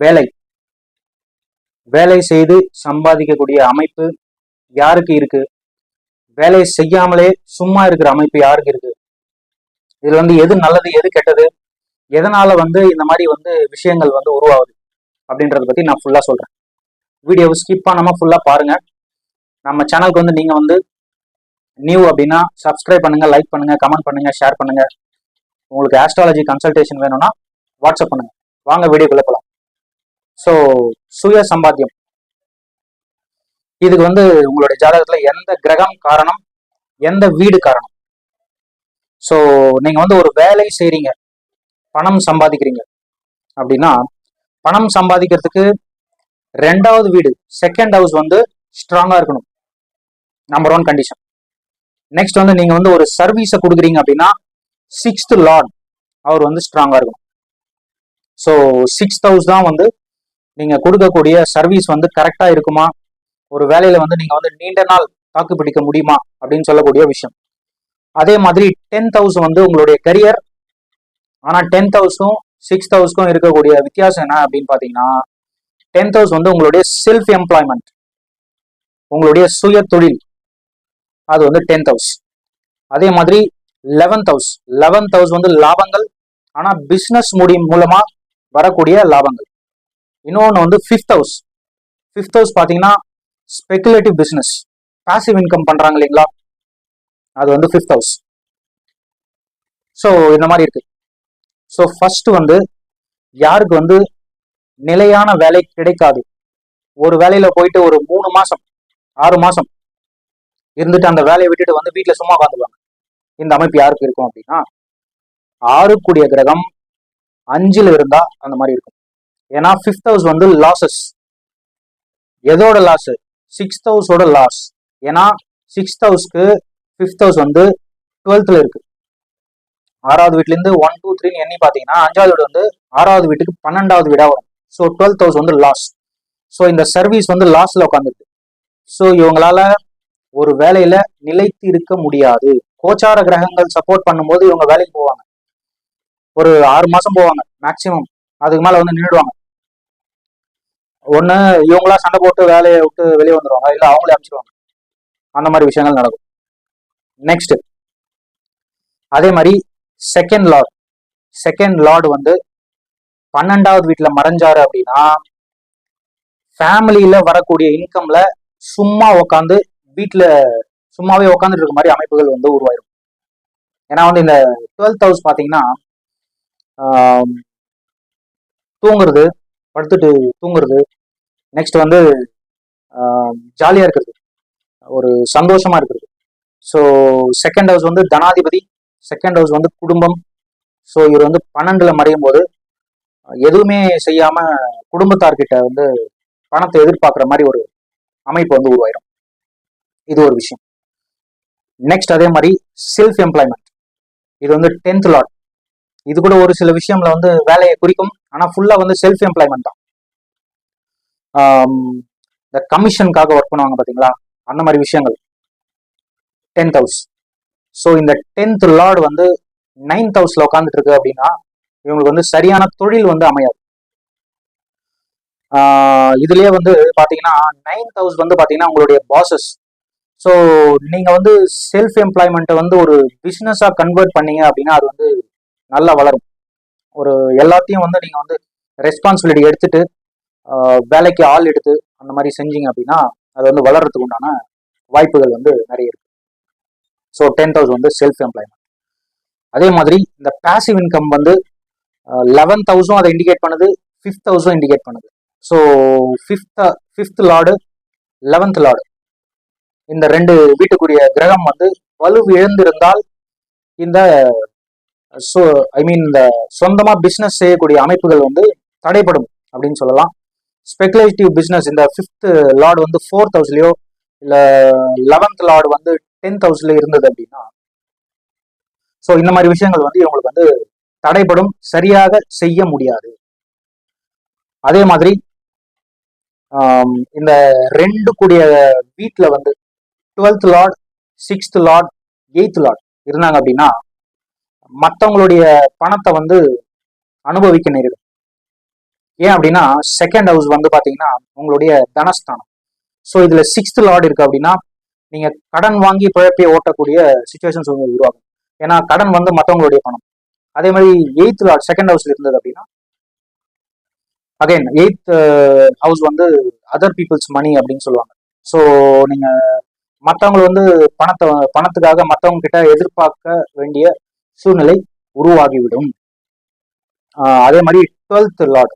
வேலை. வேலை செய்து சம்பாதிக்கக்கூடிய அமைப்பு யாருக்கு இருக்கு? வேலை செய்யாமலே சும்மா இருக்கிற அமைப்பு யாருக்கு இருக்கு? இதுல வந்து எது நல்லது எது கெட்டது? எதனால வந்து இந்த மாதிரி வந்து விஷயங்கள் வந்து உருவாகுது? அப்படின்றத பத்தி நான் ஃபுல்லா சொல்றேன். வீடியோவை ஸ்கிப் பண்ணாம ஃபுல்லா பாருங்க. நம்ம சேனலுக்கு வந்து நீங்க வந்து நியூ அப்படின்னா சப்ஸ்கிரைப் பண்ணுங்க லைக் பண்ணுங்க கமெண்ட் பண்ணுங்க ஷேர் பண்ணுங்க. உங்களுக்கு ஆஸ்ட்ராலஜி கன்சல்டேஷன் வேணும்னா வாட்ஸ்அப் பண்ணுங்க. வாங்க வீடியோக்குள்ள போலாம். ஸோ சுய சம்பாத்தியம். இதுக்கு வந்து உங்களுடைய ஜாதகத்துல எந்த கிரகம் காரணம் எந்த வீடு காரணம்? ஸோ நீங்க வந்து ஒரு வேலை செய்றீங்க. பணம் சம்பாதிக்கிறீங்க. அப்படின்னா பணம் சம்பாதிக்கிறதுக்கு ரெண்டாவது வீடு செகண்ட் ஹவுஸ் வந்து ஸ்ட்ராங்கா இருக்கணும். நம்பர் ஒன் கண்டிஷன் நெக்ஸ்ட் வந்து நீங்க வந்து ஒரு சர்வீஸை கொடுக்குறீங்க அப்படின்னா சிக்ஸ்த் லார்ட் அவர் வந்து ஸ்ட்ராங்கா இருக்கணும். ஸோ சிக்ஸ்த் ஹவுஸ் தான் வந்து நீங்க கொடுக்கக்கூடிய சர்வீஸ் வந்து கரெக்டா இருக்குமா? ஒரு வேலையில வந்து நீங்க வந்து நீண்ட நாள் தாக்கு பிடிக்க முடியுமா? அப்படின்னு சொல்லக்கூடிய விஷயம். அதே மாதிரி டென்த் ஹவுஸ் வந்து உங்களுடைய கரியர் ஆனா டென்த் தௌசண்டும் சிக்ஸ்த் ஹவுஸ்க்கும் இருக்கக்கூடிய வித்தியாசம் என்ன அப்படின்னு பாத்தீங்கன்னா டென்த் ஹவுஸ் வந்து உங்களுடைய செல்ஃப் எம்ப்ளாய்மெண்ட் உங்களுடைய சுய தொழில் அது வந்து டென்த் ஹவுஸ் அதே மாதிரி லெவன்த் ஹவுஸ் லெவன்த் ஹவுஸ் வந்து லாபங்கள் ஆனா பிசினஸ் முடியும் மூலமா வரக்கூடிய லாபங்கள். இன்னொன்று வந்து ஃபிஃப்த் ஹவுஸ் ஃபிஃப்த் ஹவுஸ் பார்த்தீங்கன்னா ஸ்பெகுலேட்டிவ் பிஸ்னஸ் பாசிவ் இன்கம் பண்ணுறாங்க இல்லைங்களா? அது வந்து ஃபிஃப்த் ஹவுஸ் ஸோ இந்த மாதிரி இருக்கு. ஸோ ஃபர்ஸ்ட் வந்து யாருக்கு வந்து நிலையான வேலை கிடைக்காது? ஒரு வேலையில போயிட்டு ஒரு மூணு மாசம் ஆறு மாசம் இருந்துட்டு அந்த வேலையை விட்டுட்டு வந்து வீட்டில் சும்மா உட்காந்துருவாங்க இந்த அமைப்பு யாருக்கு இருக்கும் அப்படின்னா ஆறு கூடிய கிரகம் அஞ்சில் இருந்தா அந்த மாதிரி இருக்கும். ஏன்னா ஃபிஃப்த் ஹவுஸ் வந்து லாசஸ் எதோட லாஸ் சிக்ஸ்த் ஹவுஸோட லாஸ் ஏன்னா சிக்ஸ்த் ஹவுஸ்க்கு ஃபிஃப்த் ஹவுஸ் வந்து டுவெல்த்ல இருக்கு. ஆறாவது வீட்லேருந்து ஒன் டூ த்ரீன்னு எண்ணி பார்த்தீங்கன்னா அஞ்சாவது வீடு வந்து ஆறாவது வீட்டுக்கு பன்னெண்டாவது வீடாக வரும். ஸோ டுவெல்த் ஹவுஸ் வந்து லாஸ் ஸோ இந்த சர்வீஸ் வந்து லாஸ்ல உட்காந்துருக்கு ஸோ இவங்களால ஒரு வேலையில நிலைத்து இருக்க முடியாது. கோச்சார கிரகங்கள் சப்போர்ட் பண்ணும்போது இவங்க வேலைக்கு போவாங்க. ஒரு ஆறு மாசம் போவாங்க மேக்சிமம் அதுக்கு மேல வந்து நின்றுடுவாங்க ஒண்ணு இவங்களா சண்டை போட்டு வேலையை விட்டு வெளியே வந்துருவாங்க இல்ல அவங்களே அமைச்சிருவாங்க. அந்த மாதிரி விஷயங்கள் நடக்கும். நெக்ஸ்ட் அதே மாதிரி செகண்ட் லார்ட் செகண்ட் லார்டு வந்து பன்னெண்டாவது வீட்டுல மறைஞ்சாரு அப்படின்னா ஃபேமிலியில வரக்கூடிய இன்கம்ல சும்மா உக்காந்து வீட்டுல சும்மாவே உக்காந்துட்டு இருக்க மாதிரி அமைப்புகள் வந்து உருவாயிரும். ஏன்னா வந்து இந்த டுவெல்த் ஹவுஸ் பாத்தீங்கன்னா தூங்குறது படுத்துட்டு தூங்குறது. நெக்ஸ்ட் வந்து ஜாலியா இருக்கிறது. ஒரு சந்தோஷமா இருக்கிறது. ஸோ செகண்ட் ஹவுஸ் வந்து தனாதிபதி. செகண்ட் ஹவுஸ் வந்து குடும்பம். ஸோ இவர் வந்து பன்னெண்டுல மறையும் போது எதுவுமே செய்யாம குடும்பத்தார்கிட்ட வந்து பணத்தை எதிர்பார்க்குற மாதிரி ஒரு அமைப்பு வந்து உருவாயிரும். இது ஒரு விஷயம். நெக்ஸ்ட் அதே மாதிரி செல்ஃப் எம்ப்ளாய்மெண்ட் இது வந்து டென்த் லாட் இது கூட ஒரு சில விஷயம்ல வந்து வேலையை குறிக்கும். ஆனா ஃபுல்லா வந்து செல்ஃப் எம்ப்ளாய்மெண்ட் தான் இந்த கமிஷனுக்காக ஒர்க் பண்ணுவாங்க பாத்தீங்களா? அந்த மாதிரி விஷயங்கள். டென்த் ஹவுஸ் ஸோ இந்த டென்த் லார்டு வந்து நைன்த் ஹவுஸ்ல உட்காந்துட்டு இருக்கு அப்படின்னா இவங்களுக்கு வந்து சரியான தொழில் வந்து அமையாது. இதுலயே வந்து பாத்தீங்கன்னா நைன்த் ஹவுஸ் வந்து பாத்தீங்கன்னா உங்களுடைய பாசஸ் ஸோ நீங்க வந்து செல்ஃப் எம்ப்ளாய்மெண்ட்டை வந்து ஒரு பிஸ்னஸா கன்வெர்ட் பண்ணீங்க அப்படின்னா அது வந்து நல்லா வளரும். ஒரு எல்லாத்தையும் வந்து நீங்கள் வந்து ரெஸ்பான்சிபிலிட்டி எடுத்துட்டு வேலைக்கு ஆள் எடுத்து அந்த மாதிரி செஞ்சீங்க அப்படின்னா அது வந்து வளர்றதுக்கு உண்டான வாய்ப்புகள் வந்து நிறைய இருக்கு. ஸோ டென் தௌசண்ட் வந்து செல்ஃப் எம்ப்ளாய்மெண்ட் அதே மாதிரி இந்த பாசிவ் இன்கம் வந்து லெவன் தௌசண்ட் அதை இண்டிகேட் பண்ணுது ஃபிஃப்த் தௌசண்ட் இண்டிகேட் பண்ணுது. So fifth fifth lord eleventh lord இந்த ரெண்டு வீட்டுக்குரிய கிரகம் வந்து வலு இழந்திருந்தால் இந்த ஸோ ஐ மீன் இந்த சொந்தமாக பிஸ்னஸ் செய்யக்கூடிய அமைப்புகள் வந்து தடைப்படும் அப்படின்னு சொல்லலாம். ஸ்பெகுலேட்டிவ் பிஸ்னஸ் இந்த ஃபிஃப்த் லார்டு வந்து ஃபோர்த் ஹவுஸ்லேயோ இல்லை லெவன்த் லார்டு வந்து டென்த் ஹவுஸ்ல இருந்தது அப்படின்னா ஸோ இந்த மாதிரி விஷயங்கள் வந்து இவங்களுக்கு வந்து தடைப்படும் சரியாக செய்ய முடியாது. அதே மாதிரி இந்த ரெண்டு கூடிய வீட்டில் வந்து twelfth lord sixth lord eighth lord இருந்தாங்க அப்படின்னா மற்றவங்களுடைய பணத்தை வந்து அனுபவிக்க நேரிடும். ஏன் அப்படின்னா செகண்ட் ஹவுஸ் வந்து பாத்தீங்கன்னா உங்களுடைய தனஸ்தானம். ஸோ இதுல சிக்ஸ்த் லார்டு இருக்கு அப்படின்னா நீங்க கடன் வாங்கி பிழப்பைய ஓட்டக்கூடிய சுச்சுவேஷன்ஸ் வந்து உருவாகும். ஏன்னா கடன் வந்து மற்றவங்களுடைய பணம். அதே மாதிரி எயித் லார்ட் செகண்ட் ஹவுஸ்ல இருந்தது அப்படின்னா அகைன் எயித் ஹவுஸ் வந்து அதர் பீப்புள்ஸ் மணி அப்படின்னு சொல்லுவாங்க. ஸோ நீங்க மற்றவங்க வந்து பணத்தை பணத்துக்காக மற்றவங்க கிட்ட எதிர்பார்க்க வேண்டிய சூழ்நிலை உருவாகிவிடும். அதே மாதிரி டுவெல்த் லார்ட்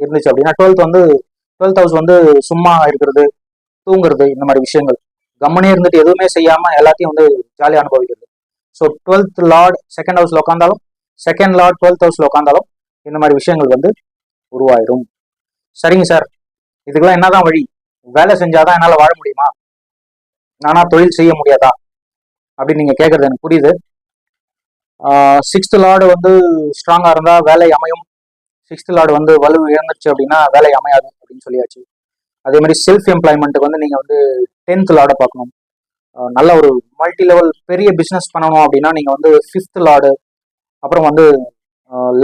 இருந்துச்சு அப்படின்னா டுவெல்த் வந்து டுவெல்த் ஹவுஸ் வந்து சும்மா இருக்கிறது தூங்குறது இந்த மாதிரி விஷயங்கள். கம்மனே இருந்துட்டு எதுவுமே செய்யாம எல்லாத்தையும் வந்து ஜாலியாக அனுபவிக்கிறது. ஸோ டுவெல்த் லார்ட் செகண்ட் ஹவுஸ்ல உட்காந்தாலும் செகண்ட் லார்ட் டுவெல்த் ஹவுஸ்ல உட்காந்தாலும் இந்த மாதிரி விஷயங்கள் வந்து உருவாயிரும். சரிங்க சார் இதுக்கெல்லாம் என்னதான் வழி? வேலை செஞ்சாதான் என்னால் வாழ முடியுமா? நானா தொழில் செய்ய முடியாதா? அப்படின்னு நீங்க கேட்கறது எனக்கு புரியுது. சிக்ஸ்த் லார்டு வந்து ஸ்ட்ராங்காக இருந்தால் வேலை அமையும். சிக்ஸ்த் லார்டு வந்து வலு இழந்துருச்சு அப்படின்னா வேலை அமையாது அப்படின்னு சொல்லியாச்சு. அதே மாதிரி செல்ஃப் எம்ப்ளாய்மெண்ட்டுக்கு வந்து நீங்கள் வந்து டென்த் லார்டை பார்க்கணும். நல்ல ஒரு மல்டி லெவல் பெரிய பிஸ்னஸ் பண்ணணும் அப்படின்னா நீங்கள் வந்து ஃபிஃப்த் லார்டு அப்புறம் வந்து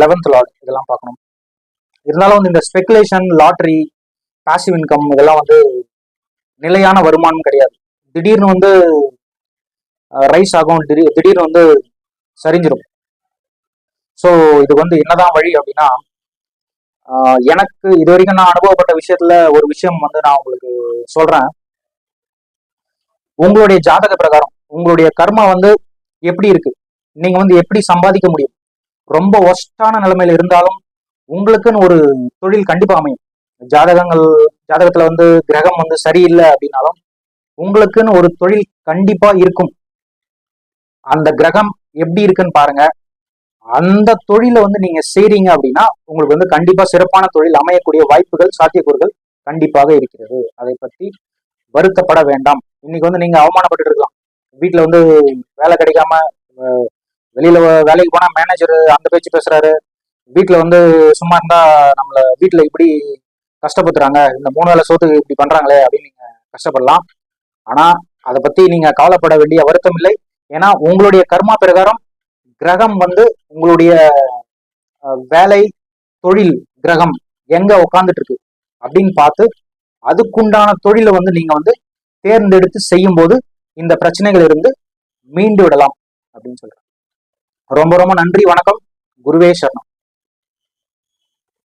லெவன்த் லார்டு இதெல்லாம் பார்க்கணும். இருந்தாலும் வந்து இந்த ஸ்பெகுலேஷன் லாட்ரி பாசிவ் இன்கம் இதெல்லாம் வந்து நிலையான வருமானம் கிடையாது. திடீர்னு வந்து ரைஸ் ஆகும். திடீர் திடீர்னு வந்து சரிஞ்சிடும் ஸோ இது வந்து என்னதான் வழி அப்படின்னா எனக்கு இது வரைக்கும் நான் அனுபவப்பட்ட விஷயத்துல ஒரு விஷயம் வந்து நான் உங்களுக்கு சொல்றேன். உங்களுடைய ஜாதக பிரகாரம் உங்களுடைய கர்மா வந்து எப்படி இருக்கு? நீங்க வந்து எப்படி சம்பாதிக்க முடியும்? ரொம்ப ஒஸ்டான நிலைமையில இருந்தாலும் உங்களுக்குன்னு ஒரு தொழில் கண்டிப்பா அமையும். ஜாதகங்கள் ஜாதகத்துல வந்து கிரகம் வந்து சரியில்லை அப்படின்னாலும் உங்களுக்குன்னு ஒரு தொழில் கண்டிப்பா இருக்கும். அந்த கிரகம் எப்படி இருக்குன்னு பாருங்க. அந்த தொழிலை வந்து நீங்க செய்றீங்க அப்படின்னா உங்களுக்கு வந்து கண்டிப்பா சிறப்பான தொழில் அமையக்கூடிய வாய்ப்புகள் சாத்தியக்கூறுகள் கண்டிப்பாக இருக்கிறது. அதை பத்தி வருத்தப்பட வேண்டாம். இன்னைக்கு வந்து நீங்க அவமானப்பட்டு இருக்கலாம். வீட்டுல வந்து வேலை கிடைக்காம வெளியில வேலைக்கு போனா மேனேஜர் அந்த பேச்சு பேசுறாரு. வீட்டுல வந்து சும்மா இருந்தா நம்மள வீட்டுல இப்படி கஷ்டப்படுத்துறாங்க. இந்த மூணு வேளை சோத்துக்கு இப்படி பண்றாங்களே அப்படின்னு நீங்க கஷ்டப்படலாம். ஆனா அதை பத்தி நீங்க கவலைப்பட வேண்டிய வருத்தம் இல்லை. ஏன்னா உங்களுடைய கர்மா பிரகாரம் கிரகம் வந்து உங்களுடைய வேலை தொழில் கிரகம் எங்க உட்கார்ந்துட்டு இருக்கு அப்படின்னு பார்த்து அதுக்குண்டான தொழிலை வந்து நீங்க வந்து தேர்ந்தெடுத்து செய்யும் போது இந்த பிரச்சனைகள் இருந்து மீண்டு விடலாம் அப்படின்னு சொல்றேன். ரொம்ப ரொம்ப நன்றி வணக்கம். குருவே சரணம்.